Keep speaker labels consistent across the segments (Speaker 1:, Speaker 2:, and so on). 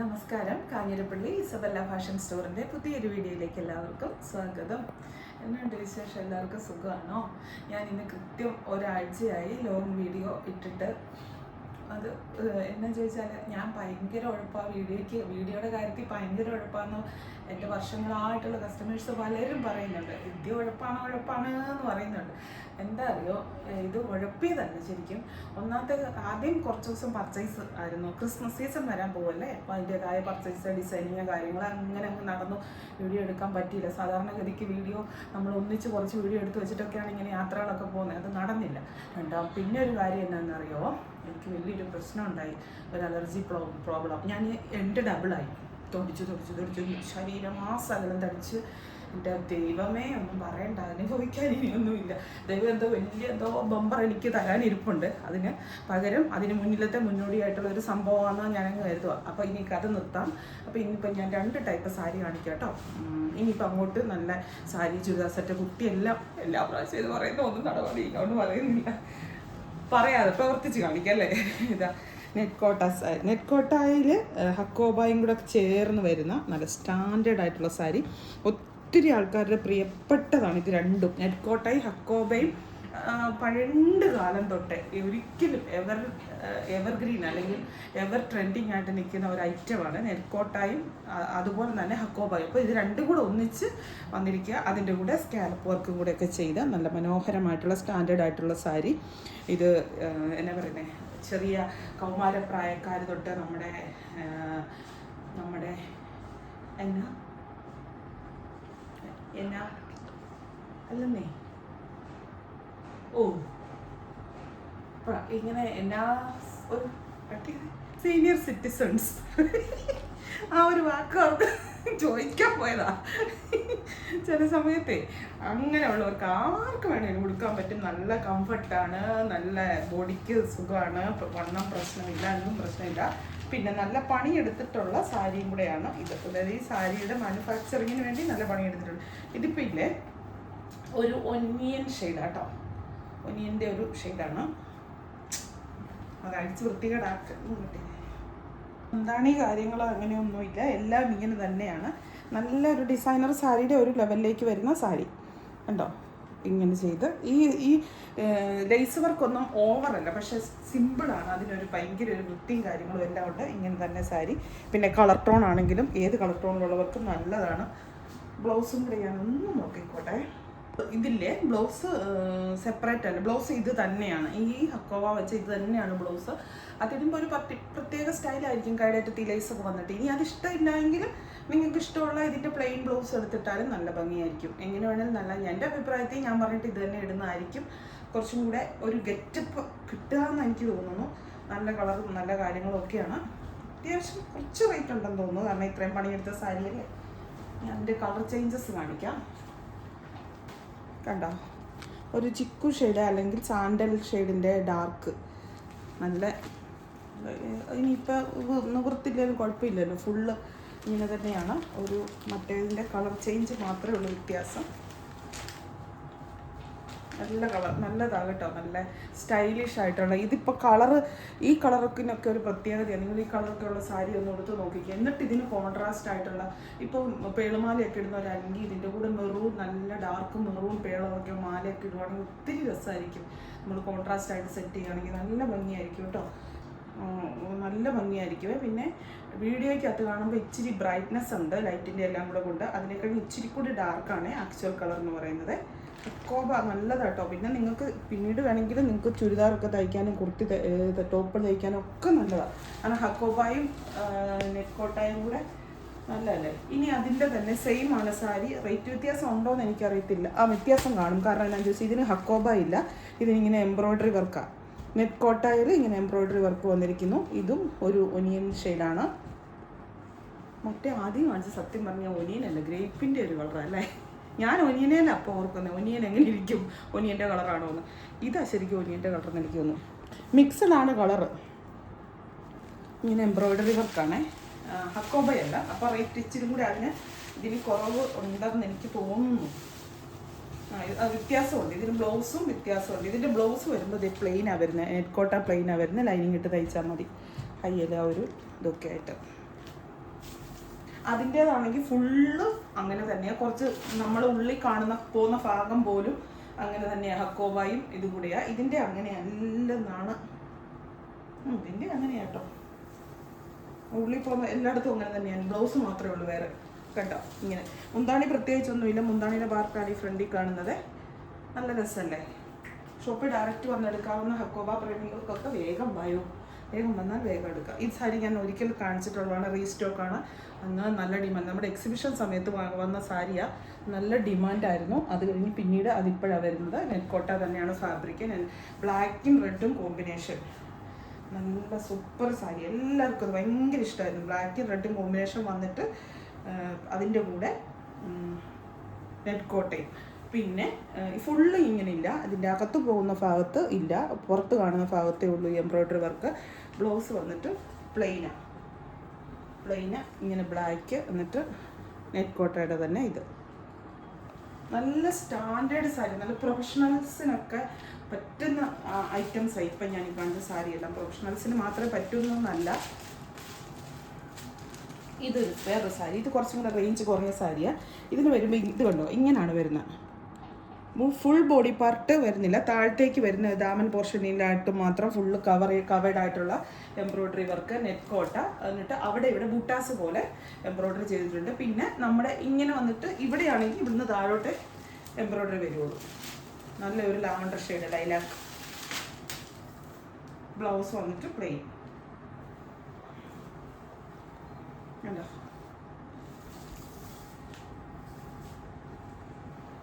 Speaker 1: നമസ്കാരം. Kanjirappally Isabella fashion സ്റ്റോറിന്റെ പുതിയൊരു വീഡിയോയിലേക്ക് എല്ലാവർക്കും സ്വാഗതം. എന്നുണ്ട് വിശേഷം? എല്ലാവർക്കും സുഖമാണോ? ഞാൻ ഇന്ന് കൃത്യം ഒരാഴ്ചയായി ലോങ് വീഡിയോ ഇട്ടിട്ട് അത് എന്നാ ചോദിച്ചാൽ ഞാൻ ഭയങ്കര ഉഴപ്പാണ് വീഡിയോയ്ക്ക് വീഡിയോയുടെ കാര്യത്തിൽ ഭയങ്കര ഉഴപ്പാന്ന് എന്റെ വർഷങ്ങളായിട്ടുള്ള കസ്റ്റമേഴ്സ് പലരും പറയുന്നുണ്ട്. വിദ്യ ഉഴപ്പാണ് ഉഴപ്പാണ് എന്ന് പറയുന്നുണ്ട്. എന്താ അറിയോ? ഇത് ഉഴപ്പിയതല്ല ശരിക്കും. ഒന്നാമത്തെ ആദ്യം കുറച്ച് ദിവസം പർച്ചേസ് ആയിരുന്നു. ക്രിസ്മസ് സീസൺ വരാൻ പോകല്ലേ അപ്പോൾ അതിന്റെതായ പർച്ചേസ് ഡിസൈനിങ് കാര്യങ്ങൾ അങ്ങനെ അങ്ങ് നടന്നു. വീഡിയോ എടുക്കാൻ പറ്റിയില്ല. സാധാരണഗതിക്ക് വീഡിയോ നമ്മൾ ഒന്നിച്ച് കുറച്ച് വീഡിയോ എടുത്ത് വെച്ചിട്ടൊക്കെയാണ് ഇങ്ങനെ യാത്രകളൊക്കെ പോകുന്നത്. അത് നടന്നില്ല. രണ്ടാം പിന്നെ ഒരു കാര്യം എന്നാണെന്നറിയോ എനിക്ക് വലിയൊരു പ്രശ്നം ഉണ്ടായി. ഒരു അലർജി പ്രോബ്ലം. ഞാൻ എന്റെ ഡബിളായി തൊടിച്ച് തൊടിച്ച് തൊടിച്ച് സകലം തടിച്ച്. എന്റെ ദൈവമേ ഒന്നും പറയണ്ട. അനുഭവിക്കാൻ ഇനിയൊന്നുമില്ല ദൈവം എന്തോ വലിയ എന്തോ ബമ്പർ എനിക്ക് തരാനിരിപ്പുണ്ട്. അതിന് പകരം അതിന് മുന്നിലത്തെ മുന്നോടിയായിട്ടുള്ള ഒരു സംഭവമാണ് ഞാനങ്ങ് കരുതുക അപ്പോൾ ഇനി കഥ നിർത്താം. അപ്പോൾ ഇനിയിപ്പോൾ ഞാൻ രണ്ട് ടൈപ്പ് സാരി കാണിക്കാം കേട്ടോ. ഇനിയിപ്പോൾ അങ്ങോട്ട് നല്ല സാരി ചുരിദാർ സെറ്റ് കുട്ടി എല്ലാം എല്ലാ പ്രാവശ്യം ഇത് പറയുന്ന ഒന്നും നടപടി അതുകൊണ്ട് പറയുന്നില്ല. പറയാതെ പ്രവർത്തിച്ച് കാണിക്കാം അല്ലേ? ഇതാ നെറ്റ് കോട്ട നെറ്റ് കോട്ടായിൽ ഹക്കോബായും കൂടെ ചേർന്ന് വരുന്ന നല്ല സ്റ്റാൻഡേർഡ് ആയിട്ടുള്ള സാരി ഒത്തിരി ആൾക്കാരുടെ പ്രിയപ്പെട്ടതാണ് ഇത് രണ്ടും. നെറ്റ് കോട്ടായി ഹക്കോബയും ആ, പണ്ട് കാലം തൊട്ടേ ഒരിക്കലും എവർ എവർഗ്രീൻ അല്ലെങ്കിൽ എവർ ട്രെൻഡിങ് ആയിട്ട് നിൽക്കുന്ന ഒരു ഐറ്റമാണ് നെൽക്കോട്ടായും അതുപോലെ തന്നെ ഹക്കോബായും. അപ്പോൾ ഇത് രണ്ടും കൂടെ ഒന്നിച്ച് വന്നിരിക്കുക. അതിന്റെ കൂടെ സ്കാലപ്പ് വർക്കും കൂടെ ഒക്കെ ചെയ്ത നല്ല മനോഹരമായിട്ടുള്ള സ്റ്റാൻഡേർഡ് ആയിട്ടുള്ള സാരി. ഇത് എന്നാ പറയുന്നത് ചെറിയ കൗമാരപ്രായക്കാർ തൊട്ട് നമ്മുടെ നമ്മുടെ എന്നാ? എന്നാ? അല്ലെന്നേ ഓ അപ്പൊ ഇങ്ങനെ എല്ലാ ഒരു സീനിയർ സിറ്റിസൺസ് ആ ഒരു വാക്ക് അവർക്ക് ചോദിക്കാൻ പോയതാ. ചില സമയത്തെ അങ്ങനെയുള്ളവർക്ക് ആർക്ക് വേണമെങ്കിലും കൊടുക്കാൻ പറ്റും. നല്ല കംഫർട്ടാണ് നല്ല ബോഡിക്ക് സുഖമാണ് വണ്ണം പ്രശ്നമില്ല ഒന്നും പ്രശ്നമില്ല. പിന്നെ നല്ല പണിയെടുത്തിട്ടുള്ള സാരിയും കൂടെയാണ് ഇത്. അതായത് ഈ സാരിയുടെ മാനുഫാക്ചറിങ്ങിന് വേണ്ടി നല്ല പണിയെടുത്തിട്ടുണ്ട്. ഇതിപ്പോൾ ഇല്ലേ? ഒരു ഒനിയൻ ഷെയ്ഡാട്ടോ ഒനിയന്റെ ഒരു ഷെയ്ഡാണ് അത് വൃത്തികേടാക്കുന്നു എന്താണ് ഈ കാര്യങ്ങൾ അങ്ങനെയൊന്നുമില്ല. എല്ലാം ഇങ്ങനെ തന്നെയാണ്. നല്ലൊരു ഡിസൈനർ സാരിയുടെ ഒരു ലെവലിലേക്ക് വരുന്ന സാരി. ഉണ്ടോ ഇങ്ങനെ ചെയ്ത്. ഈ ഈ ലേസ് വർക്കൊന്നും ഓവറല്ല പക്ഷെ സിമ്പിളാണ് അതിനൊരു ഭയങ്കര ഒരു വൃത്തിയും കാര്യങ്ങളും എല്ലാം ഉണ്ട്. ഇങ്ങനെ തന്നെ സാരി. പിന്നെ കളർ ടോൺ ആണെങ്കിലും ഏത് കളർ ടോണിലുള്ളവർക്കും നല്ലതാണ്. ബ്ലൗസും കൂടെ ഞാൻ ഒന്ന് നോക്കിക്കോട്ടെ. ഇതില്ലേ? ബ്ലൗസ് സെപ്പറേറ്റ് അല്ല. ബ്ലൗസ് ഇത് തന്നെയാണ്. ഈ ഹക്കോവ വെച്ച് ഇത് തന്നെയാണ് ബ്ലൗസ്. അതിടുമ്പോൾ ഒരു പർട്ടി പ്രത്യേക സ്റ്റൈലായിരിക്കും കൈഡായിട്ട് ലേസ് ഒക്കെ വന്നിട്ട്. ഇനി അത് ഇഷ്ടമില്ലെങ്കിൽ നിങ്ങൾക്ക് ഇഷ്ടമുള്ള ഇതിന്റെ പ്ലെയിൻ ബ്ലൗസ് എടുത്തിട്ടാലും നല്ല ഭംഗിയായിരിക്കും. എങ്ങനെ വേണേലും നല്ല എന്റെ അഭിപ്രായത്തിൽ ഞാൻ പറഞ്ഞിട്ട് ഇത് തന്നെ ഇടുന്നതായിരിക്കും. കുറച്ചും കൂടെ ഒരു ഗെറ്റപ്പ് കിട്ടുകയെന്ന് എനിക്ക് തോന്നുന്നു. നല്ല കളറും നല്ല കാര്യങ്ങളൊക്കെയാണ്. അത്യാവശ്യം കുറച്ച് റേറ്റ് ഉണ്ടെന്ന് തോന്നുന്നു. കാരണം ഇത്രയും പണിയെടുത്ത സാരിയല്ലേ അതിന്റെ കളർ ചേഞ്ചസ് കാണിക്കാം. കണ്ടോ? ഒരു ചിക്കു ഷെയ്ഡ് അല്ലെങ്കിൽ സാൻഡൽ ഷെയ്ഡിന്റെ ഡാർക്ക് നല്ല ഇനിയിപ്പോൾ നിവൃത്തില്ലെങ്കിലും കുഴപ്പമില്ലല്ലോ. ഫുള്ള് ഇങ്ങനെ തന്നെയാണ്. ഒരു മറ്റേതിന്റെ കളർ ചേഞ്ച് മാത്രമേ ഉള്ളൂ വ്യത്യാസം. നല്ല കളർ നല്ലതാണ് കേട്ടോ. നല്ല സ്റ്റൈലിഷ് ആയിട്ടുള്ള ഇതിപ്പോൾ കളറ് ഈ കളറൊക്കിനൊക്കെ ഒരു പ്രത്യേകതയാണ് നിങ്ങൾ ഈ കളറൊക്കെ ഉള്ള സാരി ഒന്ന് എടുത്ത് നോക്കിക്കുക എന്നിട്ട് ഇതിന് കോൺട്രാസ്റ്റ് ആയിട്ടുള്ള ഇപ്പോൾ പേളുമാലയൊക്കെ ഇടുന്ന ഒരു അങ്കി ഇതിന്റെ കൂടെ മെറൂൺ നല്ല ഡാർക്ക് മെറൂൺ പേളമൊക്കെ മാലയൊക്കെ ഇടുവാണെങ്കിൽ ഒത്തിരി രസമായിരിക്കും നമ്മൾ കോൺട്രാസ്റ്റ് ആയിട്ട് സെറ്റ് ചെയ്യുകയാണെങ്കിൽ നല്ല ഭംഗിയായിരിക്കും കേട്ടോ. നല്ല ഭംഗിയായിരിക്കും പിന്നെ വീഡിയോയ്ക്കകത്ത് കാണുമ്പോൾ ഇച്ചിരി ബ്രൈറ്റ്നെസ് ഉണ്ട് ലൈറ്റിന്റെ എല്ലാം കൂടെ കൊണ്ട്. അതിനേക്കാളും ഇച്ചിരി കൂടി ഡാർക്കാണ് ആക്ച്വൽ കളർ എന്ന് പറയുന്നത്. കോബ നല്ലതാട്ടോ. പിന്നെ നിങ്ങൾക്ക് പിന്നീട് വേണമെങ്കിൽ നിങ്ങൾക്ക് ചുരിദാറൊക്കെ തയ്ക്കാനും കുർത്തി ടോപ്പ് തയ്ക്കാനും ഒക്കെ നല്ലതാണ് കാരണം ഹക്കോബായും നെക്കോട്ടായും കൂടെ നല്ലതല്ലേ? ഇനി അതിന്റെ തന്നെ സെയിം ആണ് സാരി. റേറ്റ് വ്യത്യാസം ഉണ്ടോ എന്ന് എനിക്കറിയത്തില്ല. ആ വ്യത്യാസം കാണും. കാരണം എന്താണെന്ന് ചോദിച്ചാൽ ഇതിന് ഹക്കോബ ഇല്ല. ഇതിനിങ്ങനെ എംബ്രോയ്ഡറി വർക്കാണ് നെറ്റ് കോട്ടായിൽ ഇങ്ങനെ എംബ്രോയ്ഡറി വർക്ക് വന്നിരിക്കുന്നു. ഇതും ഒരു ഒനിയൻ ഷെയ്ഡാണ്. മറ്റേ ആദ്യം കാണിച്ച സത്യം പറഞ്ഞ ഒനിയൻ അല്ല ഗ്രേപ്പിന്റെ ഒരു കളർ അല്ലേ? ഞാൻ അല്ല അപ്പോൾ ഓർക്കുന്നത് ഒനിയൻ എങ്ങനെ ഇരിക്കും? ഒനിയന്റെ കളറാണോ എന്ന്. ഇതാ ശരിക്കും ഒനിയന്റെ കളർ എന്ന് എനിക്ക് തോന്നുന്നു. മിക്സഡാണ് കളറ്. ഇങ്ങനെ എംബ്രോയ്ഡറി വർക്കാണ്. ഹക്കോബയല്ല. അപ്പോൾ റേറ്റ് ഇച്ചിരി കൂടി അതിന് ഇതിന് കുറവ് ഉണ്ടെന്ന് എനിക്ക് തോന്നുന്നു. വ്യത്യാസമുണ്ട്. ഇതിന് ബ്ലൗസും വ്യത്യാസമുണ്ട്. ഇതിന്റെ ബ്ലൗസ് വരുമ്പോൾ ഇത് പ്ലെയിനാണ് വരുന്നത് നെറ്റ് കോട്ട പ്ലെയിനാണ് വരുന്നത് ലൈനിങ് ഇട്ട് തയ്ച്ചാൽ മതി. കയ്യിൽ ആ ഒരു ഇതൊക്കെ ആയിട്ട്. അതിന്റേതാണെങ്കിൽ ഫുള്ള് അങ്ങനെ തന്നെയാണ് കുറച്ച് നമ്മൾ ഉള്ളിൽ കാണുന്ന പോകുന്ന ഭാഗം പോലും അങ്ങനെ തന്നെയാണ് ഹക്കോബായും ഇതും കൂടെയാണ് ഇതിന്റെ അങ്ങനെയല്ലെന്നാണ് ഇതിന്റെ അങ്ങനെയാട്ടോ ഉള്ളിൽ പോകുന്ന എല്ലായിടത്തും അങ്ങനെ തന്നെയാണ് ബ്ലൗസ് മാത്രമേ ഉള്ളൂ വേറെ. കേട്ടോ ഇങ്ങനെ. മുന്താണി പ്രത്യേകിച്ചൊന്നുമില്ല. മുന്താണിയുടെ പാർക്കാണ് ഈ ഫ്രണ്ടിൽ കാണുന്നത്? നല്ല രസമല്ലേ? ഷോപ്പിൽ ഡയറക്റ്റ് വന്നെടുക്കാവുന്ന ഹക്കോബ പ്രേമികൾക്കൊക്കെ വേഗം വായോ. വേഗം വന്നാൽ വേഗം എടുക്കുക ഈ സാരി ഞാൻ ഒരിക്കൽ കാണിച്ചിട്ടുള്ളതാണ്. റീസ്റ്റോക്കാണ് അന്ന് നല്ല ഡിമാൻഡ് നമ്മുടെ എക്സിബിഷൻ സമയത്ത് വന്ന സാരിയാ. നല്ല ഡിമാൻഡായിരുന്നു അത് കഴിഞ്ഞ് പിന്നീട് അതിപ്പോഴാണ് വരുന്നത്. നെറ്റ്കോട്ട തന്നെയാണ് ഫാബ്രിക് ബ്ലാക്കും റെഡും കോമ്പിനേഷൻ നല്ല സൂപ്പർ സാരി. എല്ലാവർക്കും അത് ഭയങ്കര ഇഷ്ടമായിരുന്നു. ബ്ലാക്കും റെഡും കോമ്പിനേഷൻ വന്നിട്ട് അതിന്റെ കൂടെ നെറ്റ് കോട്ടയും. പിന്നെ ഫുള്ള് ഇങ്ങനെ ഇല്ല അതിന്റെ അകത്ത് പോകുന്ന ഭാഗത്ത് ഇല്ല. പുറത്ത് കാണുന്ന ഭാഗത്തേ ഉള്ളൂ എംബ്രോയ്ഡറി വർക്ക് ബ്ലൗസ് വന്നിട്ട് പ്ലെയിനാണ് പ്ലെയിന് ഇങ്ങനെ ബ്ലാക്ക് എന്നിട്ട് നെറ്റ് കോട്ടയുടെ തന്നെ ഇത്. നല്ല സ്റ്റാൻഡേർഡ് സാരി നല്ല പ്രൊഫഷണൽസിനൊക്കെ പറ്റുന്ന ഐറ്റംസ് ഇപ്പം ഞാൻ ഈ കാണിച്ച സാരി എല്ലാം പ്രൊഫഷണൽസിന് മാത്രമേ പറ്റുന്നല്ല ഇത് വേറൊരു സാരി. ഇത് കുറച്ചും കൂടെ റേഞ്ച് കുറഞ്ഞ സാരിയാണ് ഇതിന് വരുമ്പോൾ ഇത് കണ്ടോ? ഇങ്ങനെയാണ് വരുന്നത്. ഫുൾ ബോഡി പാർട്ട് വരുന്നില്ല. താഴത്തേക്ക് വരുന്ന ദാമൻ പോർഷനിലായിട്ട് മാത്രം ഫുള്ള് കവർ കവേഡ് ആയിട്ടുള്ള എംബ്രോയ്ഡറി വർക്ക് നെറ്റ് കോട്ട എന്നിട്ട് അവിടെ ഇവിടെ ബുട്ടാസ് പോലെ എംബ്രോയ്ഡറി ചെയ്തിട്ടുണ്ട്. പിന്നെ നമ്മുടെ ഇങ്ങനെ വന്നിട്ട് ഇവിടെയാണെങ്കിൽ ഇവിടുന്ന് താഴോട്ട് എംബ്രോയ്ഡറി വരുള്ളൂ നല്ലൊരു ലാവണ്ടർ ഷെയ്ഡ് ലൈലാക്ക് ബ്ലൗസ് വന്നിട്ട് പ്ലെയിൻ കണ്ടോ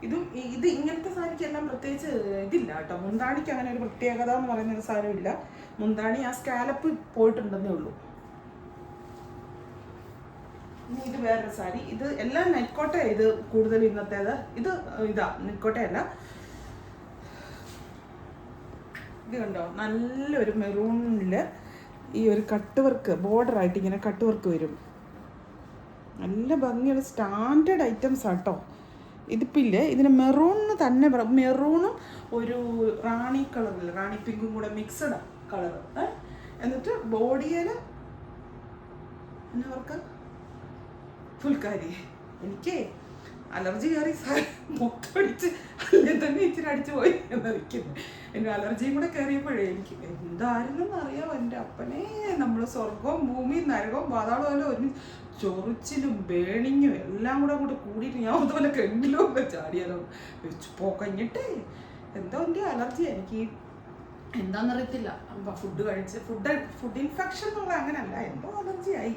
Speaker 1: ഇതും ഇത് ഇങ്ങനത്തെ സാരിക്കെല്ലാം പ്രത്യേകിച്ച് ഇതില്ല കേട്ടോ. മുന്താണിക്ക് അങ്ങനെ ഒരു പ്രത്യേകത എന്ന് പറയുന്ന ഒരു സാരമില്ല മുന്താണി ആ സ്കാലപ്പ് പോയിട്ടുണ്ടെന്നേ ഉള്ളൂ. ഇനി ഇത് വേറൊരു സാരി. ഇത് എല്ലാം നെറ്റ്കോട്ട ഇത് കൂടുതൽ ഇന്നത്തേത്. ഇത് ഇതാ നെറ്റ്കോട്ടയല്ല ഇത് കണ്ടോ? നല്ലൊരു മെറൂണിൽ ഈ ഒരു കട്ട് വർക്ക് ബോർഡർ ആയിട്ട് ഇങ്ങനെ കട്ട് വർക്ക് വരും. നല്ല ഭംഗിയുള്ള സ്റ്റാൻഡേർഡ് ഐറ്റംസ് ആട്ടോ ഇതിപ്പില്ലേ? ഇതിന് മെറൂണിന് തന്നെ മെറൂണും ഒരു റാണി കളറിൽ റാണി പിങ്കും കൂടെ മിക്സഡ് കളർ എന്നിട്ട് ബോഡിയിൽ എന്നാ അവർക്ക് ഫുൾക്കാരി എനിക്ക് അലർജി കയറി മൊത്തം അടിച്ച് അല്ലേ തന്നെ ഇച്ചിരി അടിച്ചു പോയി എന്നറിയിക്കുന്നു എന്റെ അലർജിയും കൂടെ കയറിയപ്പോഴേ എനിക്ക് എന്തായിരുന്നെന്ന് അറിയാമോ എന്റെ അപ്പനെ. നമ്മൾ സ്വർഗവും ഭൂമിയും നരകവും പാതാളവും എല്ലാം ഒരു ചൊറിച്ചിലും ബേണിങ്ങും എല്ലാം കൂടെ കൂടെ കൂടിയിട്ട് ഞാൻ അതുപോലെ കെണ്ടിലും ഒക്കെ ചാടിയാലോ? വെച്ച് പോക്കഞ്ഞിട്ടേ എന്തോ എന്റെ അലർജി എനിക്ക് എന്താണെന്നറിയത്തില്ല ഫുഡ് കഴിച്ച് ഫുഡ് ഫുഡ് ഇൻഫെക്ഷൻ എന്നുള്ള അങ്ങനല്ല എന്തോ അലർജിയായി.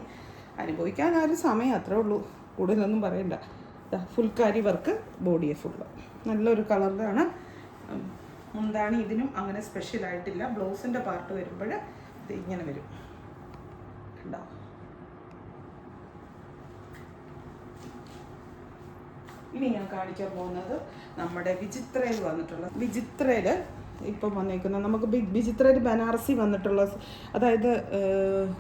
Speaker 1: അനുഭവിക്കാൻ ആ ഒരു സമയം അത്രേ ഉള്ളൂ. കൂടുതലൊന്നും പറയണ്ട. ഫുൾ കാരി വർക്ക് ബോഡിയെ ഫുള്ള് നല്ലൊരു കളറിലാണ് മുന്താണി ഇതിനും അങ്ങനെ സ്പെഷ്യൽ ആയിട്ടില്ല. ബ്ലൗസിന്റെ പാർട്ട് വരുമ്പോൾ ഇത് ഇങ്ങനെ വരും. കണ്ടോ? ഇനി ഞാൻ കാണിക്കാൻ പോകുന്നത് നമ്മുടെ വിചിത്രയിൽ വന്നിട്ടുള്ള വിചിത്രയിൽ ഇപ്പം വന്നേക്കുന്ന നമുക്ക് വിചിത്രയിൽ ബനാറസി വന്നിട്ടുള്ള അതായത്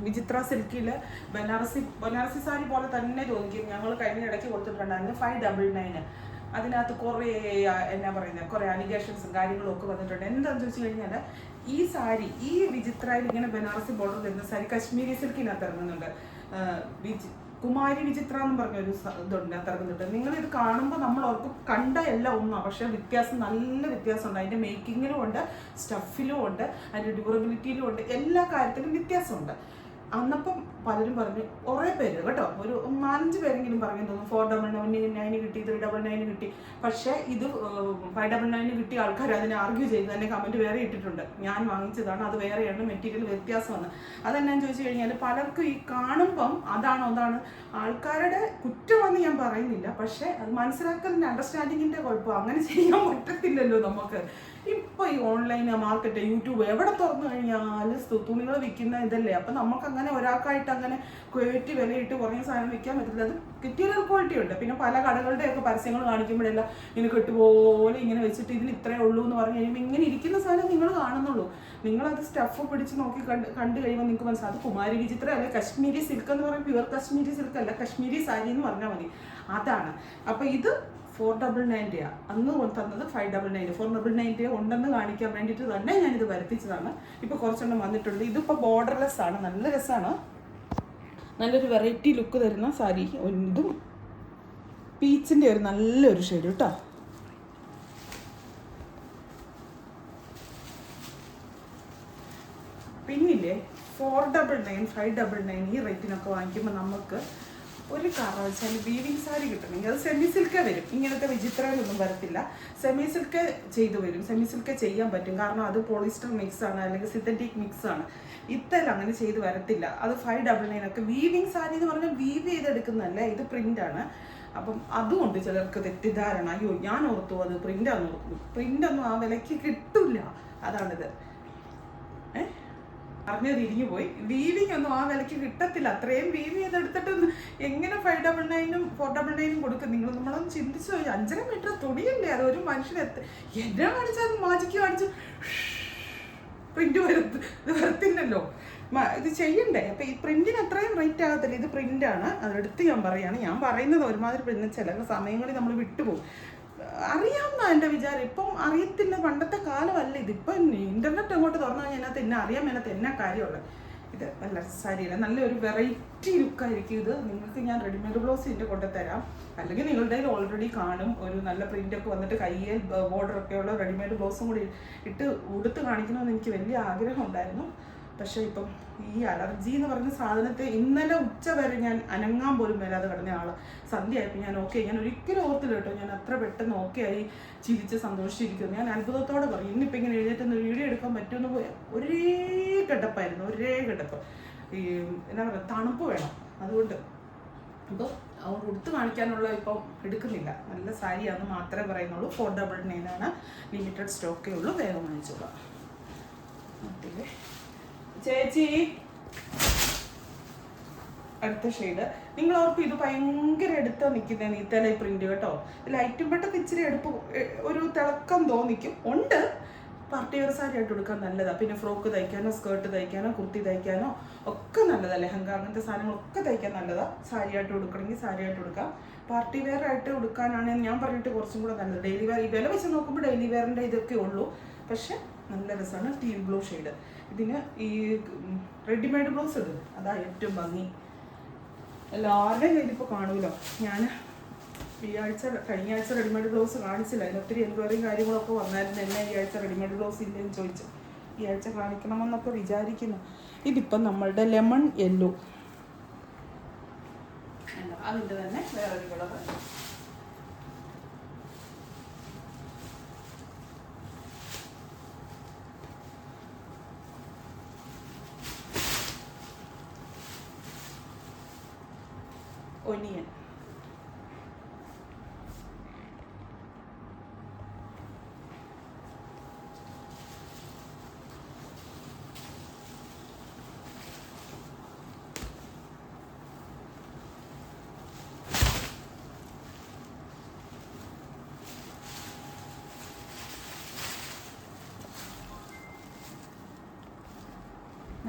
Speaker 1: വിചിത്ര സിൽക്കിൽ ബനാറസി ബനാറസി സാരി പോലെ തന്നെ തോന്നിക്കും ഞങ്ങൾ കഴിഞ്ഞ ഇടയ്ക്ക് കൊടുത്തിട്ടുണ്ടായിരുന്നു. ഫൈവ് ഡബിൾ നയൻ അതിനകത്ത് കുറേ എന്നാ പറയുന്നത് കുറേ അലിഗേഷൻസും കാര്യങ്ങളും ഒക്കെ വന്നിട്ടുണ്ട്. എന്താണെന്ന് ചോദിച്ചു കഴിഞ്ഞാൽ ഈ സാരി ഈ വിചിത്രയിൽ ഇങ്ങനെ ബനാറസി ബോർഡർ വരുന്ന സാരി കശ്മീരി സിൽക്കിനകത്ത് ഇറങ്ങുന്നുണ്ട്. കുമാരി വിചിത്ര എന്ന് പറഞ്ഞൊരു ഇതുണ്ട് തിരഞ്ഞെടുത്ത് നിങ്ങൾ ഇത് കാണുമ്പോൾ നമ്മൾ ഓർക്കും കണ്ട എല്ലാം ഒന്നാണ് പക്ഷേ വ്യത്യാസം നല്ല വ്യത്യാസമുണ്ട്. അതിന്റെ മേക്കിങ്ങിലും ഉണ്ട് സ്റ്റഫിലും ഉണ്ട് അതിന്റെ ഡ്യൂറബിലിറ്റിയിലും ഉണ്ട് എല്ലാ കാര്യത്തിലും വ്യത്യാസമുണ്ട്. അന്നപ്പം പലരും പറഞ്ഞു കുറേ പേര് കേട്ടോ ഒരു നാലഞ്ച് പേരെങ്കിലും പറഞ്ഞു തോന്നുന്നു ഫോർ ഡബിൾ നയൻ നയന് കിട്ടി ത്രീ ഡബിൾ നയന് കിട്ടി. പക്ഷേ ഇത് ഫൈവ് ഡബിൾ നയന് കിട്ടിയ ആൾക്കാർ അതിനെ ആർഗ്യൂ ചെയ്ത് തന്നെ കമന്റ് വേറെ ഇട്ടിട്ടുണ്ട്. ഞാൻ വാങ്ങിച്ചതാണ് അത് വേറെയാണ് മെറ്റീരിയൽ വ്യത്യാസമാണ് അതെന്നാന്ന് ചോദിച്ചു കഴിഞ്ഞാൽ പലർക്കും ഈ കാണുമ്പം അതാണോ അതാണ് ആൾക്കാരുടെ കുറ്റമെന്ന് ഞാൻ പറയുന്നില്ല പക്ഷേ അത് മനസ്സിലാക്കലിന്റെ അണ്ടർസ്റ്റാൻഡിങ്ങിന്റെ കുഴപ്പം. അങ്ങനെ ചെയ്യാൻ പറ്റത്തില്ലല്ലോ നമുക്ക്. ഇപ്പോൾ ഈ ഓൺലൈൻ മാർക്കറ്റ് യൂട്യൂബ് എവിടെ തുറന്നു കഴിഞ്ഞാലും തുണികൾ വിൽക്കുന്ന ഇതല്ലേ? അപ്പം നമുക്ക് അങ്ങനെ ഒരാൾക്കായിട്ട് അങ്ങനെ ക്വാളിറ്റി വിലയിട്ട് കുറഞ്ഞ സാധനം വിൽക്കാൻ പറ്റില്ല അത് മെറ്റീരിയൽ ക്വാളിറ്റി ഉണ്ട്. പിന്നെ പല കടകളുടെയൊക്കെ പരസ്യങ്ങൾ കാണിക്കുമ്പോഴെല്ലാം ഇങ്ങനെ കെട്ടുപോലെ ഇങ്ങനെ വെച്ചിട്ട് ഇതിന് ഇത്രേ ഉള്ളൂ എന്ന് പറഞ്ഞു കഴിയുമ്പോൾ ഇങ്ങനെ ഇരിക്കുന്ന സാധനം നിങ്ങൾ കാണുന്നുള്ളൂ. നിങ്ങളത് സ്റ്റഫ് പിടിച്ച് നോക്കി കണ്ട് കണ്ടു കഴിയുമ്പോൾ നിങ്ങൾക്ക് മനസ്സിലാവും. അത് കുമാരി വിചിത്ര അല്ലെ കശ്മീരി സിൽക്ക് എന്ന് പറയുമ്പോൾ പ്യുവർ കശ്മീരി സിൽക്ക് അല്ല. കശ്മീരി സാരി എന്ന് പറഞ്ഞാൽ മതി. അതാണ്. അപ്പോൾ ഇത് ഫോർ ഡബിൾ നയന്റിയാണ് അന്ന് തന്നത് five double ninety four double ninety ഉണ്ടെന്ന് കാണിക്കാൻ വേണ്ടിയിട്ട് തന്നെ ഞാനിത് വരുത്തിച്ചതാണ്. ഇപ്പോൾ കുറച്ചെണ്ണം വന്നിട്ടുണ്ട്. ഇതിപ്പോൾ ബോർഡർലെസ് ആണ്. നല്ല രസമാണ് നല്ലൊരു വെറൈറ്റി ലുക്ക് തരുന്ന സാരി. ഇതും പീച്ചിന്റെ ഒരു നല്ലൊരു ഷെയ്ഡ് കേട്ടോ പിന്നില്ലേ four double nine five double nine ഈ റേറ്റിനൊക്കെ വാങ്ങിക്കുമ്പോൾ നമുക്ക് ഒരു കാരണം വെച്ചാൽ വീവിങ് സാരി കിട്ടണമെങ്കിൽ അത് സെമി സിൽക്ക് വരും. ഇങ്ങനത്തെ വിചിത്രങ്ങളൊന്നും വരത്തില്ല. സെമി സിൽക്ക് ചെയ്തു വരും. സെമി സിൽക്ക് ചെയ്യാൻ പറ്റും. കാരണം അത് പോളിസ്റ്റർ മിക്സ് ആണ് അല്ലെങ്കിൽ സിന്തറ്റിക് മിക്സ് ആണ്. ഇത്തരം അങ്ങനെ ചെയ്ത് വരത്തില്ല. അത് ഫൈവ് ഡബിൾ നയൻ ഒക്കെ വീവിങ് സാരി എന്ന് പറഞ്ഞാൽ വീവ് ചെയ്തെടുക്കുന്നതല്ല? ഇത് പ്രിന്റ് ആണ്. അപ്പം അതുകൊണ്ട് ചിലർക്ക് തെറ്റിദ്ധാരണ. അയ്യോ ഞാൻ ഓർത്തു അത് പ്രിന്റാന്ന് ഓർത്തു. പ്രിന്റ് ഒന്നും ആ വിലയ്ക്ക് കിട്ടില്ല അതാണിത്. അറിഞ്ഞ് തിരിഞ്ഞു പോയി വീവിങ് ഒന്നും ആ വിലയ്ക്ക് കിട്ടത്തില്ല. അത്രയും വീവ് ചെയ്തെടുത്തിട്ട് എങ്ങനെ ഫൈവ് ഡബിൾ നയനും ഫോർ ഡബിൾ നയനും കൊടുക്കും? നിങ്ങൾ നമ്മളൊന്ന് ചിന്തിച്ചു പോയി അഞ്ചര മീറ്റർ തുണിയല്ലേ അത്? ഒരു മനുഷ്യൻ എത്ത എന്നെ കാണിച്ചാൽ മാജിക്ക് കാണിച്ചു പ്രിന്റ് വരുത്ത് വരത്തില്ലല്ലോ. ഇത് ചെയ്യണ്ടേ? അപ്പൊ ഈ പ്രിന്റിന് അത്രയും റേറ്റ് ആകത്തില്ല. ഇത് പ്രിന്റ് ആണ്. അതെടുത്ത് ഞാൻ പറയാണ്. ഞാൻ പറയുന്നത് ഒരുമാതിരി പിന്നെ ചില സമയങ്ങളിൽ നമ്മൾ വിട്ടുപോകും. അറിയാമെന്നാ എന്റെ വിചാരം. ഇപ്പം അറിയത്തില്ല. പണ്ടത്തെ കാലമല്ല ഇതിപ്പം ഇന്റർനെറ്റ് അങ്ങോട്ട് തുറന്നു കഴിഞ്ഞാൽ അതിനകത്ത് എന്നെ അറിയാൻ മേനകത്ത് എന്നാ കാര്യമുള്ളത് ഇത്? നല്ല സാരിയല്ല. നല്ലൊരു വെറൈറ്റി ലുക്കായിരിക്കും ഇത്. നിങ്ങൾക്ക് ഞാൻ റെഡിമെയ്ഡ് ബ്ലൗസ് ഇതിന്റെ കൊണ്ടുതരാം അല്ലെങ്കിൽ നിങ്ങളുടെ കയ്യിൽ ഓൾറെഡി കാണും. ഒരു നല്ല പ്രിന്റൊക്കെ വന്നിട്ട് കയ്യിൽ ബോർഡർ ഒക്കെയുള്ള റെഡിമെയ്ഡ് ബ്ലൗസും കൂടി ഇട്ട് ഉടുത്ത് കാണിക്കണമെന്ന് എനിക്ക് വലിയ ആഗ്രഹം ഉണ്ടായിരുന്നു. പക്ഷേ ഇപ്പം ഈ അലർജി എന്ന് പറഞ്ഞ സാധനത്തെ ഇന്നലെ ഉച്ച വരെ ഞാൻ അനങ്ങാൻ പോലും വരാതെ കിടന്ന ആൾ. സന്ധ്യ ആയപ്പോൾ ഞാൻ ഓക്കെ ഞാൻ ഒരിക്കലും ഓർത്തില്ല കേട്ടോ ഞാൻ അത്ര പെട്ടെന്ന് ഓക്കെ ആയി ചിരിച്ച് സന്തോഷിച്ചിരിക്കുന്നു. ഞാൻ അത്ഭുതത്തോടെ പറയും ഇന്നിപ്പോൾ ഇങ്ങനെ എഴുതിയിട്ടൊന്ന് വീഡിയോ എടുക്കാൻ പറ്റുമെന്ന് പോയ? ഒരേ കിടപ്പായിരുന്നു ഒരേ കിടപ്പ്. ഈ എന്നാ പറയുക തണുപ്പ് വേണം. അതുകൊണ്ട് അപ്പോൾ അവൻ ഉടുത്ത് കാണിക്കാനുള്ള ഇപ്പം എടുക്കുന്നില്ല. നല്ല സാരിയാണെന്ന് മാത്രമേ പറയുന്നുള്ളൂ. ഫോർ ഡബിൾ ലിമിറ്റഡ് സ്റ്റോക്കേ ഉള്ളൂ. വേഗം വാങ്ങിച്ചോളാം. ഓക്കെ ചേച്ചി. അടുത്ത ഷെയ്ഡ്. നിങ്ങൾ ഓർക്കും ഇത് ഭയങ്കര എടുത്താ നിൽക്കുന്ന തല പ്രിന്റ് കേട്ടോ. ലൈറ്റും പെട്ടെന്ന് ഇച്ചിരി എടുപ്പ് ഒരു തിളക്കം തോന്നിക്കും. ഉണ്ട്. പാർട്ടി വെയർ സാരി ആയിട്ട് കൊടുക്കാൻ നല്ലതാണ് പിന്നെ ഫ്രോക്ക് തയ്ക്കാനോ സ്കേർട്ട് തയ്ക്കാനോ കുർത്തി തയ്ക്കാനോ ഒക്കെ നല്ലതാണ് ലെഹങ്ക അങ്ങനത്തെ സാധനങ്ങളൊക്കെ തയ്ക്കാൻ നല്ലതാണ് സാരി ആയിട്ട് കൊടുക്കണമെങ്കിൽ സാരി ആയിട്ട് കൊടുക്കാം പാർട്ടി വെയർ ആയിട്ട് കൊടുക്കാനാണെങ്കിൽ ഞാൻ പറഞ്ഞിട്ട് കുറച്ചും കൂടെ നല്ലത്. ഡെയിലി വെയർ ഈ വില വെച്ച് നോക്കുമ്പോൾ ഡെയിലി വെയറിന്റെ ഇതൊക്കെ ഉള്ളൂ. പക്ഷെ നല്ല രസമാണ് ടീ ബ്ലൂ ഷെയ്ഡ്. ഇതിന് ഈ റെഡിമെയ്ഡ് ബ്ലൗസ് ഇടും. അതാ ഏറ്റവും ഭംഗി. എല്ലാവരുടെയും കയ്യിൽ ഇപ്പോൾ കാണുമല്ലോ ഞാൻ ഈ ആഴ്ച കഴിഞ്ഞ ആഴ്ച റെഡിമെയ്ഡ് ബ്ലൗസ് കാണിച്ചില്ല. അതിന് ഒത്തിരി എൻക്വയറിയും കാര്യങ്ങളൊക്കെ വന്നായിരുന്നു. എന്നെ ഈ ആഴ്ച റെഡിമെയ്ഡ് ബ്ലൗസ് ഇല്ലെന്ന് ചോദിച്ചു. ഈ ആഴ്ച കാണിക്കണമെന്നൊക്കെ വിചാരിക്കുന്നു. ഇതിപ്പം നമ്മളുടെ ലെമൺ യെല്ലോ. അതിന്റെ തന്നെ വേറൊരു കളർ ഒനിയൻ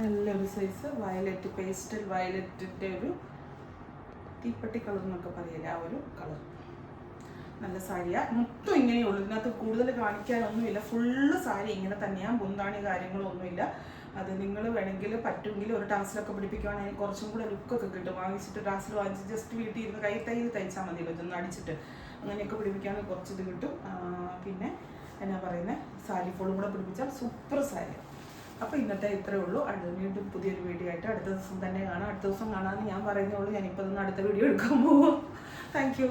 Speaker 1: നല്ലൊരു സൈസ് വയലറ്റ് പേസ്റ്റൽ വയലറ്റിന്റെ ഒരു തീപ്പട്ടി കളർ എന്നൊക്കെ പറയില്ല ആ ഒരു കളർ നല്ല സാരിയാ. മൊത്തം ഇങ്ങനെയുള്ളൂ. ഇതിനകത്ത് കൂടുതൽ കാണിക്കാനൊന്നുമില്ല. ഫുള്ള് സാരി ഇങ്ങനെ തന്നെയാണ് ബുന്താണി കാര്യങ്ങളൊന്നുമില്ല അത് നിങ്ങൾ വേണമെങ്കിൽ പറ്റുമെങ്കിൽ ഒരു ടാസിലൊക്കെ പിടിപ്പിക്കുകയാണെങ്കിൽ കുറച്ചും കൂടെ ലുക്കൊക്കെ കിട്ടും. വാങ്ങിച്ചിട്ട് ടാസിൽ വാങ്ങിച്ച് ജസ്റ്റ് വീട്ടിൽ ഇരുന്ന് കൈ തയ്യിൽ തയ്ച്ചാൽ മതിയല്ലോ. ഇതൊന്ന് അടിച്ചിട്ട് അങ്ങനെയൊക്കെ പിടിപ്പിക്കുകയാണെങ്കിൽ കുറച്ചിത് കിട്ടും. പിന്നെ എന്നാ പറയുന്നത് സാരി ഫോളും കൂടെ പിടിപ്പിച്ചാൽ സൂപ്പർ സാരി. അപ്പോൾ ഇന്നത്തെ ഇത്രേ ഉള്ളൂ. അടുത്ത വീണ്ടും പുതിയൊരു വീഡിയോ ആയിട്ട് അടുത്ത ദിവസം തന്നെ കാണാം. അടുത്ത ദിവസം കാണാമെന്ന് ഞാൻ പറയുന്നേ ഉള്ളൂ. ഞാനിപ്പോൾ ഇന്ന് അടുത്ത വീഡിയോ എടുക്കാൻ പോകും താങ്ക്